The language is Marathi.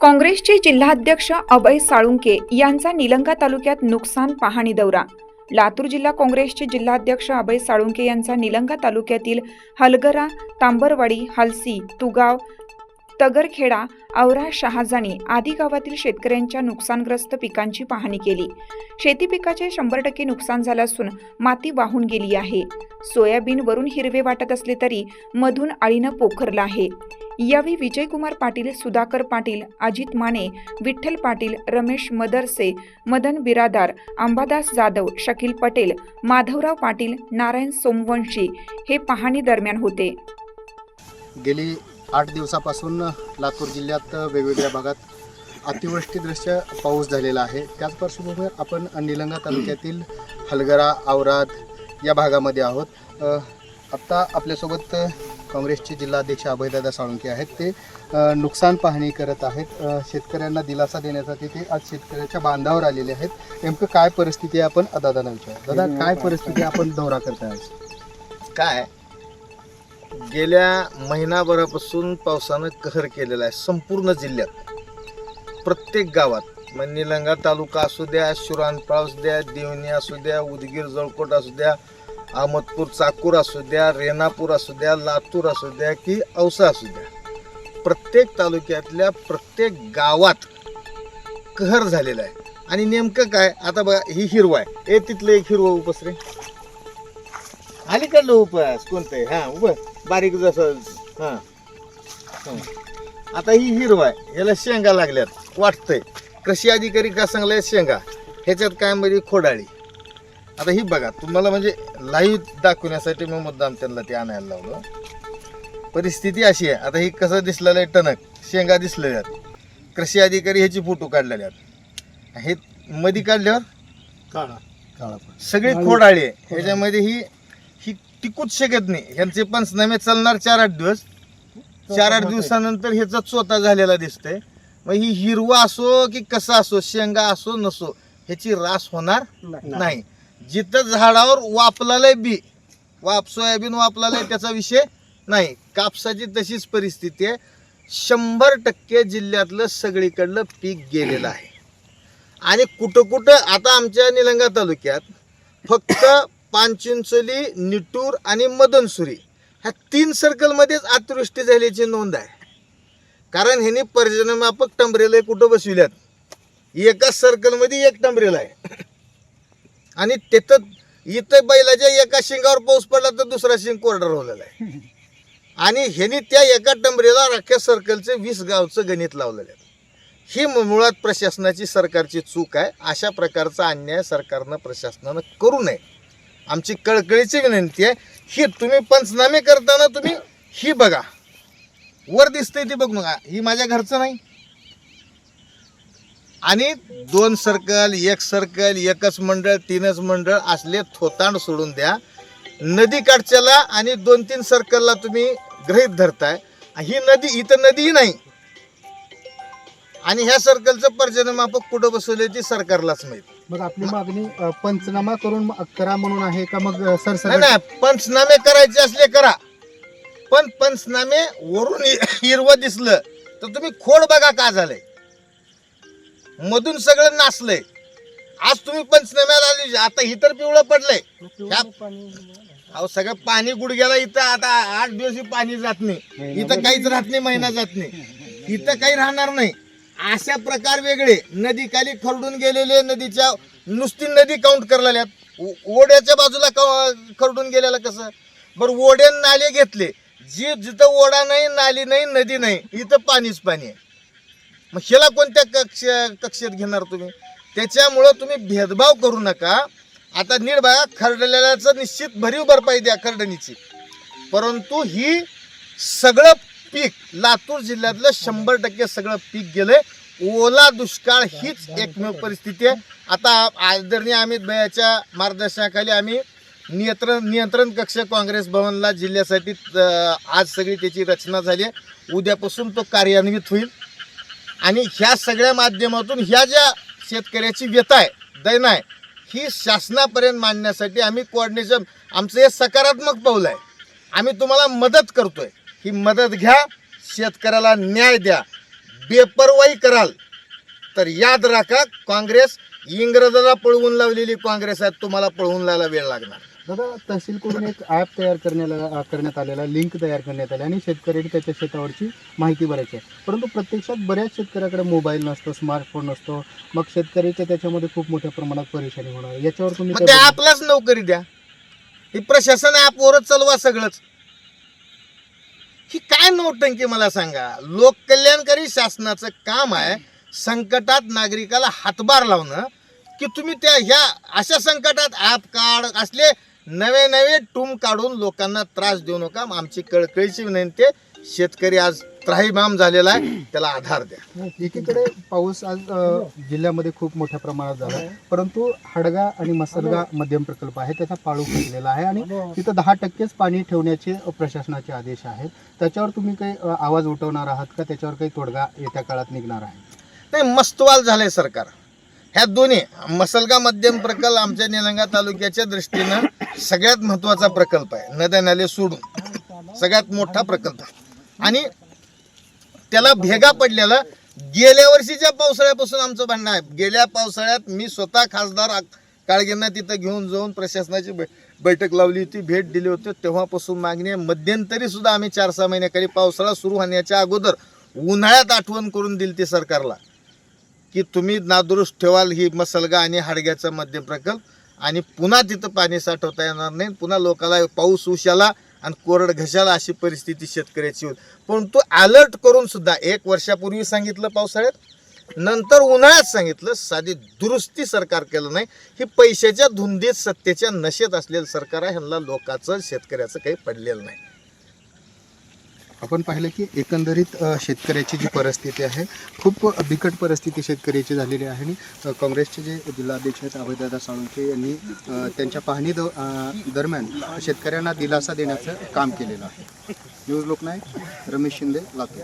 काँग्रेसचे जिल्हाध्यक्ष अभय साळुंके यांचा निलंगा तालुक्यात नुकसान पाहणी दौरा. लातूर जिल्हा काँग्रेसचे जिल्हाध्यक्ष अभय साळुंके यांचा निलंगा तालुक्यातील हलगरा तांबरवाडी हलसी तुगाव तगरखेडा औरा शहाजानी आदी गावातील शेतकऱ्यांच्या नुकसानग्रस्त पिकांची पाहणी केली. शेती पिकाचे शंभर टक्के नुकसान झालं असून माती वाहून गेली आहे. सोयाबीन वरून हिरवे वाटत असले तरी मधून आळीनं पोखरलं आहे. यावेळी विजयकुमार पाटील सुधाकर पाटील अजित माने विठ्ठल पाटील रमेश मदरसे मदन बिरादार अंबादास जाधव शकील पटेल माधवराव पाटील नारायण सोमवंशी हे पाहणी दरम्यान होते. गेली आठ दिवसापासून लातूर जिल्ह्यात वेगवेगळ्या भागात अतिवृष्टीदृष्ट्या पाऊस झालेला आहे. त्याच पार्श्वभूमीवर आपण निलंगा तालुक्यातील हलगरा आवराद या भागामध्ये आहोत. आत्ता आपल्यासोबत काँग्रेसचे जिल्हाध्यक्ष अभयदादा साळुंके आहेत. ते नुकसान पाहणी करत आहेत. शेतकऱ्यांना दिलासा देण्यासाठी ते आज शेतकऱ्याच्या बांधावर आलेले आहेत. नेमकं काय परिस्थिती आहे आपण विचार दादा काय परिस्थिती आपण दौरा करताय आज? काय? गेल्या महिनाभरापासून पावसानं कहर केलेला आहे संपूर्ण जिल्ह्यात. प्रत्येक गावात मग निलंगा तालुका असू द्या शिरानपाळ असू द्या देवणी असू द्या उदगीर जळकोट असू द्या अहमदपूर चाकूर असू द्या रेणापूर असू द्या लातूर असू द्या की औसा असू द्या. प्रत्येक तालुक्यातल्या प्रत्येक गावात कहर झालेला आहे. आणि नेमकं काय? आता बघा ही हिरवा आहे. ए तिथलं एक हिरवं उपसरे अलीकडलं उपास कोणतं आहे? हां उप बारीक जसं हां. हां. आता ही हिरवा आहे. ह्याला शेंगा लागल्यात. वाटतंय. कृषी अधिकारी का सांगलाय शेंगा? ह्याच्यात काय म्हणजे खोडाळी. आता ही बघा तुम्हाला म्हणजे लाईव्ह दाखवण्यासाठी मी मुद्दाम त्यांना ते आणायला लावलं. परिस्थिती अशी आहे आता ही कसं दिसलेलं आहे टणक शेंगा दिसलेल्या आहेत. कृषी अधिकारी ह्याची फोटो काढलेल्या आहेत. हे मधी काढल्यावर? काळा काळा सगळी खोडाळी आहे. ह्याच्यामध्ये ही ही टिकूच शकत नाही. ह्यांचे पंचनामे चालणार चार आठ दिवस. चार आठ दिवसानंतर ह्याचा चोथा झालेला दिसतंय. मग ही हिरवा असो की कसा असो शेंगा असो नसो ह्याची रास होणार नाही. जिथं झाडावर वापलालंय बी वाप सोयाबीन वापलालंय त्याचा विषय नाही. कापसाची तशीच परिस्थिती आहे. शंभर टक्के जिल्ह्यातलं सगळीकडलं पीक गेलेलं आहे. आणि कुठं कुठं आता आमच्या निलंगा तालुक्यात फक्त पानचिंचोली निटूर आणि मदनसुरी ह्या तीन सर्कलमध्येच अतिवृष्टी झाल्याची नोंद आहे. कारण ह्यांनी पर्जन्यमापक टंबरेला कुठं बसविल्यात? एकाच सर्कलमध्ये एक टंबरेला आहे. आणि तिथं इथं बैलाच्या एका शिंगावर पाऊस पडला तर दुसरा शिंग कोरडा रोवलेला आहे. आणि ह्यांनी त्या एका टंबरेला अख्ख्या सर्कलचं वीस गावचं गणित लावलेलं आहे. ही मुळात प्रशासनाची सरकारची चूक आहे. अशा प्रकारचा अन्याय सरकारनं प्रशासनानं करू नये. आमची कळकळीची विनंती आहे. ही तुम्ही पंचनामे करताना तुम्ही ही बघा. वर दिसतंय ती बघू नका. ही माझ्या घरचं नाही. आणि दोन सर्कल एक सर्कल एकच मंडळ तीनच मंडळ असले थोतांड सोडून द्या. नदी काठच्याला आणि दोन तीन सर्कलला तुम्ही गृहीत धरताय. ही नदी इथं नदीही नाही. आणि ह्या सर्कलचं पर्जन्यमापक कुठं बसवले ती सरकारलाच माहीत. मग आपली मागणी अ, पंचनामा करून म- करा म्हणून आहे का मग अ, नाही पंचनामे करायचे असले करा. पण पंचनामे वरून हि- हिरवं दिसलं तर तुम्ही खोड बघा का झालंय. मधून सगळं नाचलंय आज तुम्ही पंचनाम्याला आली. आता ही तर पिवळं पडलंय. ह्या- अहो सगळं पाणी गुडघ्याला इथं आता आठ दिवस ही पाणी जात नाही. इथं काहीच राहत नाही महिना जात नाही. इथं काही राहणार नाही. अशा प्रकार वेगळे. नदी खाली खरडून गेलेले नदीच्या नुसती नदी काउंट करलेल्यात ओ- ओढ्याच्या बाजूला क- खरडून गेलेला कसं? बरं ओढे नाले घेतले. जी जिथं ओढा नाही नाली नाही नदी नाही इथं पाणीच पाणी आहे. मग ह्याला कोणत्या कक्ष कक्षेत घेणार तुम्ही? त्याच्यामुळं तुम्ही भेदभाव करू नका. आता नीड बघा खरडलेल्याचं निश्चित भरीव भरपाई द्या खरडणीची. परंतु ही सगळं पीक लातूर जिल्ह्यातलं शंभर टक्के सगळं पीक गेलंय. ओला दुष्काळ हीच एकमेव परिस्थिती आहे. आता आदरणीय अमित भयाच्या मार्गदर्शनाखाली आम्ही नियंत्रण नियंत्रण कक्ष काँग्रेस भवनला जिल्ह्यासाठी आज सगळी त्याची रचना झाली आहे. उद्यापासून तो कार्यान्वित होईल. आणि ह्या सगळ्या माध्यमातून ह्या ज्या शेतकऱ्याची व्यथा आहे दैन आहे ही शासनापर्यंत मांडण्यासाठी आम्ही कोऑर्डिनेशन आमचं हे सकारात्मक पाऊल आहे. आम्ही तुम्हाला मदत करतोय. ही मदत घ्या शेतकऱ्याला न्याय द्या. बेपरवाई कराल तर याद राखा काँग्रेस इंग्रजाला पळवून लावलेली काँग्रेस आहे तुम्हाला पळवून लावायला वेळ लागणार. दादा तहसीलकडून एक ॲप तयार करण्याला करण्यात आलेला लिंक तयार करण्यात आली आणि शेतकऱ्यांनी त्याच्या शेतावरची माहिती भरायची आहे. परंतु प्रत्यक्षात बऱ्याच शेतकऱ्याकडे मोबाईल नसतो स्मार्टफोन नसतो. मग शेतकऱ्याच्या त्याच्यामध्ये खूप मोठ्या प्रमाणात परेशानी होणार याच्यावर तुम्ही मग त्या? ॲपलाच नोकरी द्या. ही प्रशासन ॲपवरच चालवा सगळंच. ही काय नौटंकी मला सांगा? लोककल्याणकारी शासनाचं काम आहे संकटात नागरिकाला हातभार लावणं की तुम्ही त्या ह्या अशा संकटात ॲप कार्ड असले नवे नवे टूम काढून लोकांना त्रास देऊ नका. आमची कळकळीची विनंती. शेतकरी आज त्राहीमाम झालेला आहे. त्याला आधार द्या. एकीकडे पाऊस आज अ, जिल्ह्यामध्ये खूप मोठ्या प्रमाणात झाला परंतु हडगा आणि मसलगा मध्यम प्रकल्प आहे. त्याचा पाळू फुटलेला आहे. आणि तिथं दहा टक्केच पाणी ठेवण्याचे अ, प्रशासनाचे आदेश आहेत. त्याच्यावर तुम्ही काही अ, आवाज उठवणार आहात का? त्याच्यावर काही तोडगा येत्या काळात निघणार आहे. नाही मस्तवाल झालंय सरकार. ह्या दोन्ही मसलगा मध्यम प्रकल्प आमच्या निलंगा तालुक्याच्या दृष्टीनं सगळ्यात महत्त्वाचा प्रकल्प आहे नद्या नाले सोडून. सगळ्यात मोठा प्रकल्प आहे. आणि त्याला भेगा पडलेला गेल्या वर्षीच्या पावसाळ्यापासून आमचं भांडणं आहे. गेल्या पावसाळ्यात मी स्वतः खासदार काळगेंना तिथं घेऊन जाऊन प्रशासनाची बै- बैठक लावली होती भेट दिली होती. तेव्हापासून मागणी आहे मध्यंतरी सुद्धा आम्ही चार सहा महिन्याखाली पावसाळा सुरू होण्याच्या अगोदर उन्हाळ्यात आठवण करून दिली ती सरकारला की तुम्ही नादुरुस्त ठेवाल ही मसलगा आणि हाडग्याचा मध्यम प्रकल्प आणि पुन्हा तिथं पाणी साठवता येणार नाही. पुन्हा लोकाला पाऊस उशाला आणि कोरड घशाला अशी परिस्थिती शेतकऱ्याची होईल. परंतु अलर्ट करून सुद्धा एक वर्षापूर्वी सांगितलं पावसाळ्यात नंतर उन्हाळ्यात सांगितलं साधी दुरुस्ती सरकार केलं नाही. ही पैशाच्या धुंदीत सत्तेच्या नशेत असलेलं सरकार आहे. ह्यांना लोकांचं शेतकऱ्याचं काही पडलेलं नाही. आपण पाहिलं की एकंदरीत शेतकऱ्याची जी परिस्थिती आहे खूप बिकट परिस्थिती शेतकऱ्याची झालेली आहे. आणि काँग्रेसचे जे जिल्हाध्यक्ष आहेत अभयदादा साळुंखे यांनी त्यांच्या पाहणी द दरम्यान शेतकऱ्यांना दिलासा देण्याचं काम केलेलं आहे. न्यूज लोकनायक रमेश शिंदे लातूर.